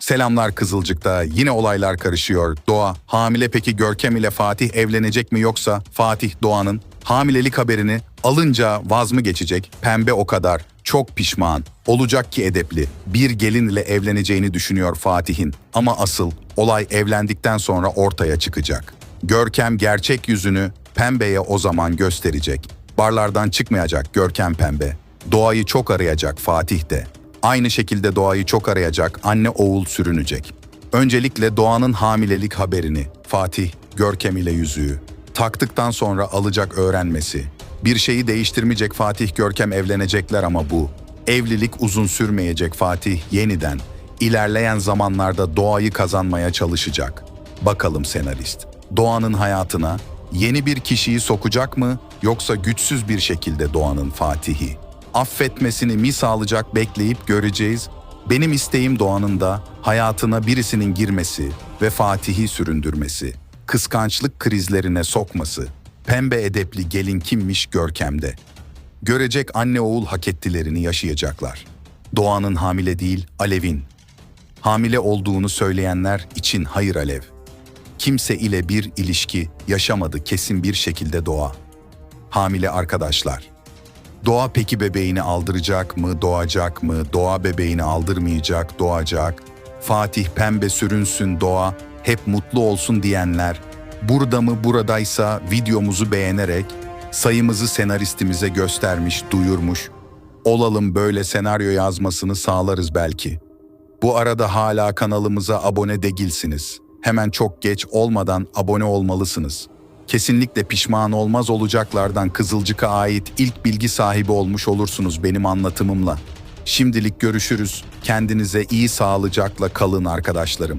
Selamlar Kızılcık'ta yine olaylar karışıyor. Doğa hamile peki Görkem ile Fatih evlenecek mi yoksa Fatih Doğan'ın hamilelik haberini alınca vaz mı geçecek? Pembe o kadar çok pişman. Olacak ki edepli. Bir gelin ile evleneceğini düşünüyor Fatih'in. Ama asıl olay evlendikten sonra ortaya çıkacak. Görkem gerçek yüzünü Pembe'ye o zaman gösterecek. Barlardan çıkmayacak Görkem Pembe. Doğayı çok arayacak Fatih de. Aynı şekilde doğayı çok arayacak anne oğul sürünecek. Öncelikle doğanın hamilelik haberini Fatih Görkem ile yüzüğü taktıktan sonra alacak öğrenmesi. Bir şeyi değiştirmeyecek Fatih Görkem evlenecekler ama bu evlilik uzun sürmeyecek Fatih yeniden ilerleyen zamanlarda doğayı kazanmaya çalışacak. Bakalım senarist. Doğanın hayatına yeni bir kişiyi sokacak mı yoksa güçsüz bir şekilde Doğanın Fatih'i? Affetmesini mi sağlayacak bekleyip göreceğiz. Benim isteğim Doğan'ın da hayatına birisinin girmesi ve Fatih'i süründürmesi, kıskançlık krizlerine sokması, pembe edepli gelin kimmiş Görkem'de. Görecek anne oğul hak ettilerini yaşayacaklar. Doğan'ın hamile değil, Alev'in. Hamile olduğunu söyleyenler için hayır Alev. Kimse ile bir ilişki yaşamadı kesin bir şekilde Doğa. Hamile arkadaşlar. Doğa peki bebeğini aldıracak mı, doğacak mı? Doğa bebeğini aldırmayacak, doğacak. Fatih pembe sürünsün doğa, hep mutlu olsun diyenler. Burada mı buradaysa videomuzu beğenerek sayımızı senaristimize göstermiş, duyurmuş. Olalım böyle senaryo yazmasını sağlarız belki. Bu arada hala kanalımıza abone değilsiniz. Hemen çok geç olmadan abone olmalısınız. Kesinlikle pişman olmaz olacaklardan Kızılcık'a ait ilk bilgi sahibi olmuş olursunuz benim anlatımımla. Şimdilik görüşürüz. Kendinize iyi sağlıcakla kalın arkadaşlarım.